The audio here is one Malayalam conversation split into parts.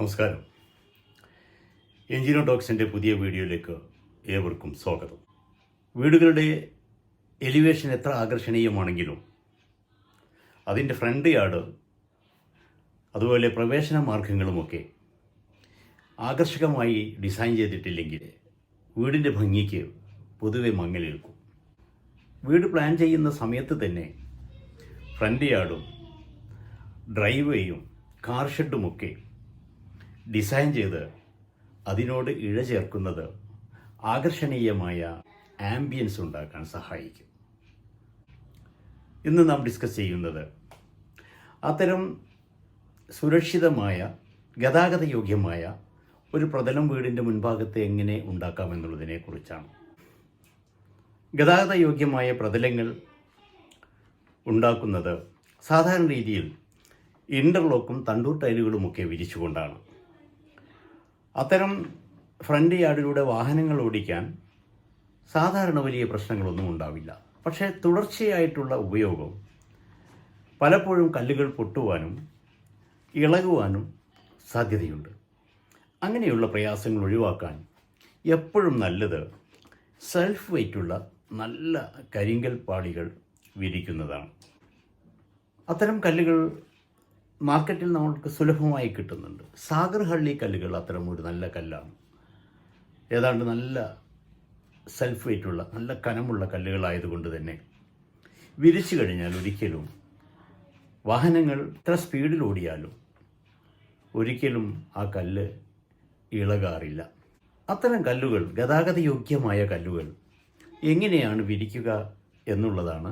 നമസ്കാരം. എഞ്ചിനോ ഡോക്സിന്റെ പുതിയ വീഡിയോയിലേക്ക് ഏവർക്കും സ്വാഗതം. വീടുകളുടെ എലിവേഷൻ എത്ര ആകർഷണീയമാണെങ്കിലും അതിന്റെ ഫ്രണ്ട് യാർഡ് അതുപോലെ പ്രവേശന മാർഗങ്ങളുമൊക്കെ ആകർഷകമായി ഡിസൈൻ ചെയ്തിട്ടില്ലെങ്കിൽ വീടിന്റെ ഭംഗിക്ക് പൊതുവെ മങ്ങലേൽക്കും. വീട് പ്ലാൻ ചെയ്യുന്ന സമയത്ത് തന്നെ ഫ്രണ്ട് യാർഡും ഡ്രൈവേയും കാർ ഷെഡുമൊക്കെ ഡിസൈൻ ചെയ്ത് അതിനോട് ഇഴ ചേർക്കുന്നത് ആകർഷണീയമായ ആംബിയൻസ് ഉണ്ടാക്കാൻ സഹായിക്കും. ഇന്ന് നാം ഡിസ്കസ് ചെയ്യുന്നത് അത്തരം സുരക്ഷിതമായ ഗതാഗത യോഗ്യമായ ഒരു പ്രതലം വീടിന്റെ മുൻഭാഗത്ത് എങ്ങനെ ഉണ്ടാക്കാമെന്നുള്ളതിനെ കുറിച്ചാണ്. ഗതാഗത യോഗ്യമായ പ്രതലങ്ങൾ ഉണ്ടാക്കുന്നത് സാധാരണ രീതിയിൽ ഇന്റർലോക്കും തണ്ടൂർ ടൈലുകളുമൊക്കെ വിരിച്ചുകൊണ്ടാണ്. അത്തരം ഫ്രണ്ട് യാർഡിലൂടെ വാഹനങ്ങൾ ഓടിക്കാൻ സാധാരണ വലിയ പ്രശ്നങ്ങളൊന്നും ഉണ്ടാവില്ല. പക്ഷേ തുടർച്ചയായിട്ടുള്ള ഉപയോഗം പലപ്പോഴും കല്ലുകൾ പൊട്ടുവാനും ഇളകുവാനും സാധ്യതയുണ്ട്. അങ്ങനെയുള്ള പ്രയാസങ്ങൾ ഒഴിവാക്കാൻ എപ്പോഴും നല്ലത് സെൽഫ് വെയ്റ്റുള്ള നല്ല കരിങ്കൽ പാളികൾ വിരിക്കുന്നതാണ്. അത്തരം കല്ലുകൾ മാർക്കറ്റിൽ നമുക്ക് സുലഭമായി കിട്ടുന്നുണ്ട്. സാഗർഹള്ളി കല്ലുകൾ അത്തരം ഒരു നല്ല കല്ലാണ്. ഏതാണ്ട് നല്ല സെൽഫ് വെയ്റ്റുള്ള നല്ല കനമുള്ള കല്ലുകളായതുകൊണ്ട് തന്നെ വിരിച്ചു കഴിഞ്ഞാൽ ഒരിക്കലും വാഹനങ്ങൾ ഇത്ര സ്പീഡിൽ ഓടിയാലും ഒരിക്കലും ആ കല്ല് ഇളകാറില്ല. അത്തരം കല്ലുകൾ ഗതാഗത യോഗ്യമായ കല്ലുകൾ എങ്ങനെയാണ് വിരിക്കുക എന്നുള്ളതാണ്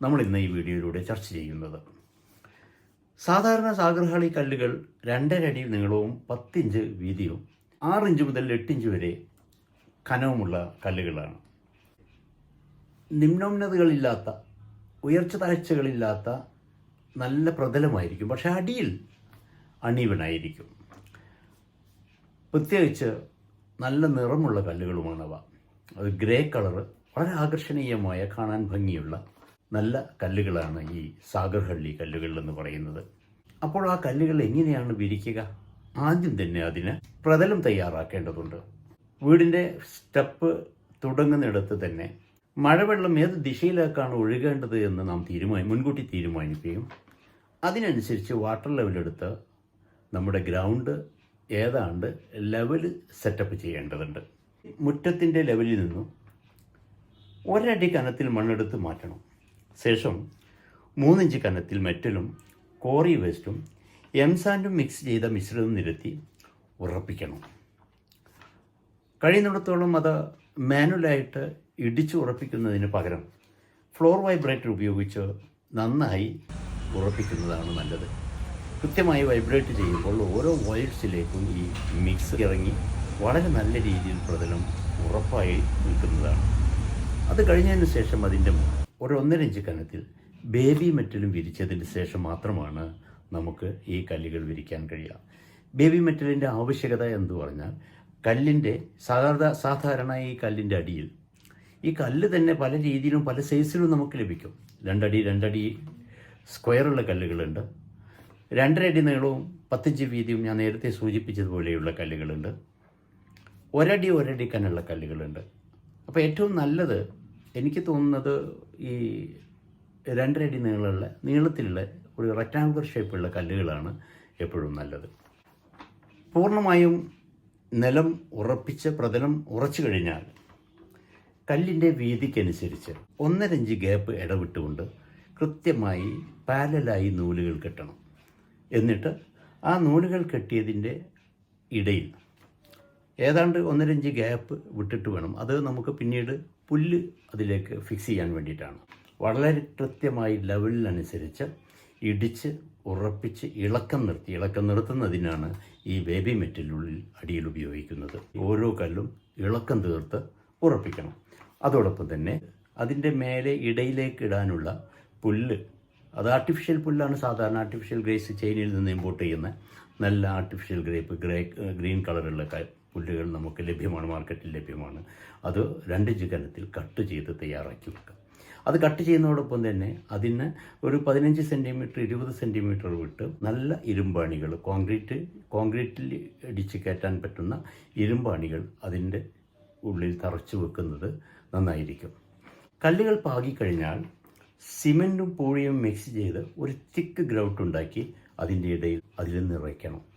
നമ്മൾ ഇന്ന് ഈ വീഡിയോയിലൂടെ ചർച്ച ചെയ്യുന്നത്. സാധാരണ സാഗർഹാളി കല്ലുകൾ രണ്ടരടി നീളവും പത്തിഞ്ച് വീതിയും ആറിഞ്ച് മുതൽ എട്ടിഞ്ച് വരെ കനവുമുള്ള കല്ലുകളാണ്. നിമ്നോന്നതകളില്ലാത്ത ഉയർച്ച താഴ്ചകളില്ലാത്ത നല്ല പ്രതലമായിരിക്കും. പക്ഷെ അടിയിൽ അണീവനായിരിക്കും. പ്രത്യേകിച്ച് നല്ല നിറമുള്ള കല്ലുകളുമാണവ. അത് ഗ്രേ കളറ് വളരെ ആകർഷണീയമായ കാണാൻ ഭംഗിയുള്ള നല്ല കല്ലുകളാണ് ഈ സാഗർഹള്ളി കല്ലുകൾ എന്ന് പറയുന്നത്. അപ്പോൾ ആ കല്ലുകൾ എങ്ങനെയാണ് വിരിക്കുക? ആദ്യം തന്നെ അതിന് പ്രതലം തയ്യാറാക്കേണ്ടതുണ്ട്. വീടിന്റെ സ്റ്റെപ്പ് തുടങ്ങുന്നിടത്ത് തന്നെ മഴവെള്ളം ഏത് ദിശയിലേക്കാണ് ഒഴുകേണ്ടത് എന്ന് നാം തീരുമാനി മുൻകൂട്ടി തീരുമാനിക്കുകയും അതിനനുസരിച്ച് വാട്ടർ ലെവലെടുത്ത് നമ്മുടെ ഗ്രൗണ്ട് ഏതാണ്ട് ലെവൽ സെറ്റപ്പ് ചെയ്യേണ്ടതുണ്ട്. മുറ്റത്തിന്റെ ലെവലിൽ നിന്നും ഒരടി കനത്തിൽ മണ്ണെടുത്ത് മാറ്റണം. ശേഷം മൂന്നിഞ്ച് കനത്തിൽ മെറ്റലും കോറി വേസ്റ്റും എംസാൻഡും മിക്സ് ചെയ്ത മിശ്രിതം നിരത്തി ഉറപ്പിക്കണം. കഴിയുന്നിടത്തോളം അത് മാനുവലായിട്ട് ഇടിച്ച് ഉറപ്പിക്കുന്നതിന് പകരം ഫ്ലോർ വൈബ്രേറ്റർ ഉപയോഗിച്ച് നന്നായി ഉറപ്പിക്കുന്നതാണ് നല്ലത്. കൃത്യമായി വൈബ്രേറ്റ് ചെയ്യുമ്പോൾ ഓരോ വോയിൽസിലേക്കും ഈ മിക്സ് ഇറങ്ങി വളരെ നല്ല രീതിയിൽ പ്രതലം ഉറപ്പായി നിൽക്കുന്നതാണ്. അത് കഴിഞ്ഞതിന് ശേഷം അതിന്റെ ഒരു ഒന്നര കനത്തിൽ ബേബി മെറ്റലും വിരിച്ചതിന് ശേഷം മാത്രമാണ് നമുക്ക് ഈ കല്ലുകൾ വിരിക്കാൻ കഴിയുക. ബേബി മെറ്റലിന്റെ ആവശ്യകത എന്ന് പറഞ്ഞാൽ കല്ലിന്റെ സാധാരണ സാധാരണ ഈ കല്ലിന്റെ അടിയിൽ. ഈ കല്ല് തന്നെ പല രീതിയിലും പല സൈസിലും നമുക്ക് ലഭിക്കും. രണ്ടടി രണ്ടടി സ്ക്വയറുള്ള കല്ലുകളുണ്ട്. രണ്ടര അടി നീളവും പത്തിഞ്ച് വീതിയും ഞാൻ നേരത്തെ സൂചിപ്പിച്ചതുപോലെയുള്ള കല്ലുകളുണ്ട്. ഒരടി ഒരടി കനുള്ള കല്ലുകളുണ്ട്. അപ്പോൾ ഏറ്റവും നല്ലത് എനിക്ക് തോന്നുന്നത് ഈ രണ്ടരടി നീളമുള്ള നീളത്തിലുള്ള ഒരു റെക്റ്റാങ്കുലർ ഷേപ്പുള്ള കല്ലുകളാണ് എപ്പോഴും നല്ലത്. പൂർണമായും നിലം ഉറപ്പിച്ച് പ്രതലം ഉറച്ചു കഴിഞ്ഞാൽ കല്ലിന്റെ വീതിക്കനുസരിച്ച് ഒന്നരഞ്ച് ഗ്യാപ്പ് ഇടവിട്ടുകൊണ്ട് കൃത്യമായി പാരലായി നൂലുകൾ കെട്ടണം. എന്നിട്ട് ആ നൂലുകൾ കെട്ടിയതിന്റെ ഇടയിൽ ഏതാണ്ട് ഒന്നരഞ്ച് ഗ്യാപ്പ് വിട്ടിട്ട് വേണം. അത് നമുക്ക് പിന്നീട് പുല്ല് അതിലേക്ക് ഫിക്സ് ചെയ്യാൻ വേണ്ടിയിട്ടാണ്. വളരെ കൃത്യമായി ലെവലിനനുസരിച്ച് ഇടിച്ച് ഉറപ്പിച്ച് ഇളക്കം നിർത്തി ഇളക്കം നിർത്തുന്നതിനാണ് ഈ ബേബി മെറ്റലുള്ളിൽ അടിയിൽ ഉപയോഗിക്കുന്നത്. ഓരോ കല്ലും ഇളക്കം തീർത്ത് ഉറപ്പിക്കണം. അതോടൊപ്പം തന്നെ അതിന്റെ മേലെ ഇടയിലേക്ക് ഇടാനുള്ള പുല്ല് അത് ആർട്ടിഫിഷ്യൽ പുല്ലാണ് സാധാരണ ആർട്ടിഫിഷ്യൽ ഗ്രേസ് ചൈനയിൽ നിന്ന് ഇമ്പോർട്ട് ചെയ്യുന്ന നല്ല ആർട്ടിഫിഷ്യൽ ഗ്രേപ്പ് ഗ്രേ ഗ്രീൻ കളറുള്ള പുല്ലുകൾ നമുക്ക് ലഭ്യമാണ് മാർക്കറ്റിൽ ലഭ്യമാണ്. അത് രണ്ട് ഇഞ്ച് കനത്തിൽ കട്ട് ചെയ്ത് തയ്യാറാക്കി വെക്കാം. അത് കട്ട് ചെയ്യുന്നതോടൊപ്പം തന്നെ അതിന് ഒരു പതിനഞ്ച് സെന്റിമീറ്റർ ഇരുപത് സെന്റിമീറ്റർ വിട്ട് നല്ല ഇരുമ്പാണികൾ കോൺക്രീറ്റ് കോൺക്രീറ്റിൽ ഇടിച്ച് കയറ്റാൻ പറ്റുന്ന ഇരുമ്പാണികൾ അതിന്റെ ഉള്ളിൽ തറച്ചു വെക്കുന്നത് നന്നായിരിക്കും. കല്ലുകൾ പാകിക്കഴിഞ്ഞാൽ സിമെന്റും പൂഴിയും മിക്സ് ചെയ്ത് ഒരു തിക്ക് ഗ്രൗട്ട് ഉണ്ടാക്കി അതിന്റെ ഇടയിൽ അതിൽ നിറയ്ക്കണം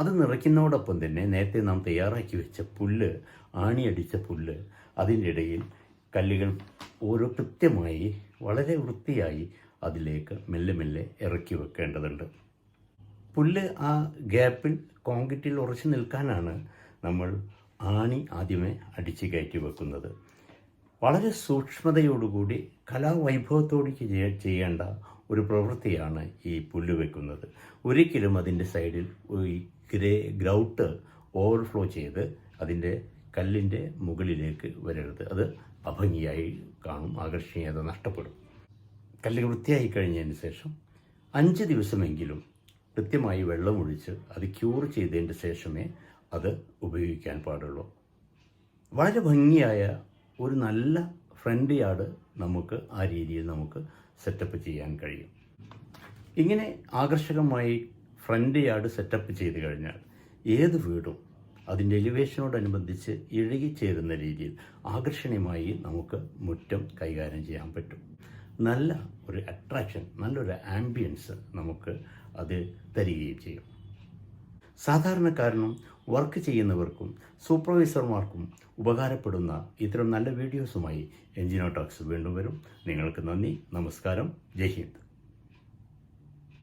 അത് നിറയ്ക്കുന്നതോടൊപ്പം തന്നെ നേരത്തെ നാം തയ്യാറാക്കി വെച്ച പുല്ല് ആണിയടിച്ച പുല്ല് അതിന്റെ ഇടയിൽ കല്ലുകൾ ഓരോ കൃത്യമായി വളരെ വൃത്തിയായി അതിലേക്ക് മെല്ലെ മെല്ലെ ഇറക്കി വെക്കേണ്ടതുണ്ട്. പുല്ല് ആ ഗ്യാപ്പിൽ കോൺക്രീറ്റിൽ ഉറച്ചു നിൽക്കാനാണ് നമ്മൾ ആണി ആദ്യമേ അടിച്ച് കയറ്റി വെക്കുന്നത്. വളരെ സൂക്ഷ്മതയോടുകൂടി കലാവൈഭവത്തോട് ചെയ്യ- ചെയ്യേണ്ട ഒരു പ്രവൃത്തിയാണ് ഈ പുല്ല് വെക്കുന്നത്. ഒരിക്കലും അതിന്റെ സൈഡിൽ ഈ ഗ്രേ ഗ്രൗട്ട് ഓവർഫ്ലോ ചെയ്ത് അതിന്റെ കല്ലിന്റെ മുകളിലേക്ക് വരരുത്. അത് അഭംഗിയായി കാണും ആകർഷണീയത നഷ്ടപ്പെടും. കല്ല് വൃത്തിയായി കഴിഞ്ഞതിന് ശേഷം അഞ്ച് ദിവസമെങ്കിലും കൃത്യമായി വെള്ളമൊഴിച്ച് അത് ക്യൂർ ചെയ്തതിന് ശേഷമേ അത് ഉപയോഗിക്കാൻ പാടുള്ളൂ. വളരെ ഭംഗിയായ ഒരു നല്ല ഫ്രണ്ട് യാർഡ് നമുക്ക് ആ രീതിയിൽ നമുക്ക് സെറ്റപ്പ് ചെയ്യാൻ കഴിയും. ഇങ്ങനെ ആകർഷകമായി ഫ്രണ്ട് യാർഡ് സെറ്റപ്പ് ചെയ്ത് കഴിഞ്ഞാൽ ഏത് വീടും അതിന്റെ എലിവേഷനോടനുബന്ധിച്ച് ഇഴുകിച്ചേരുന്ന രീതിയിൽ ആകർഷണീയമായി നമുക്ക് മുറ്റം കൈകാര്യം ചെയ്യാൻ പറ്റും. നല്ല ഒരു അട്രാക്ഷൻ നല്ലൊരു ആംബിയൻസ് നമുക്ക് അത് തരികയും ചെയ്യും. സാധാരണക്കാരനും വർക്ക് ചെയ്യുന്നവർക്കും സൂപ്പർവൈസർമാർക്കും ഉപകാരപ്പെടുന്ന ഇത്തരം നല്ല വീഡിയോസുമായി എൻജിനോ ടോക്സ് വീണ്ടും വരും. നിങ്ങൾക്ക് നന്ദി നമസ്കാരം ജയ് ഹിന്ദ്.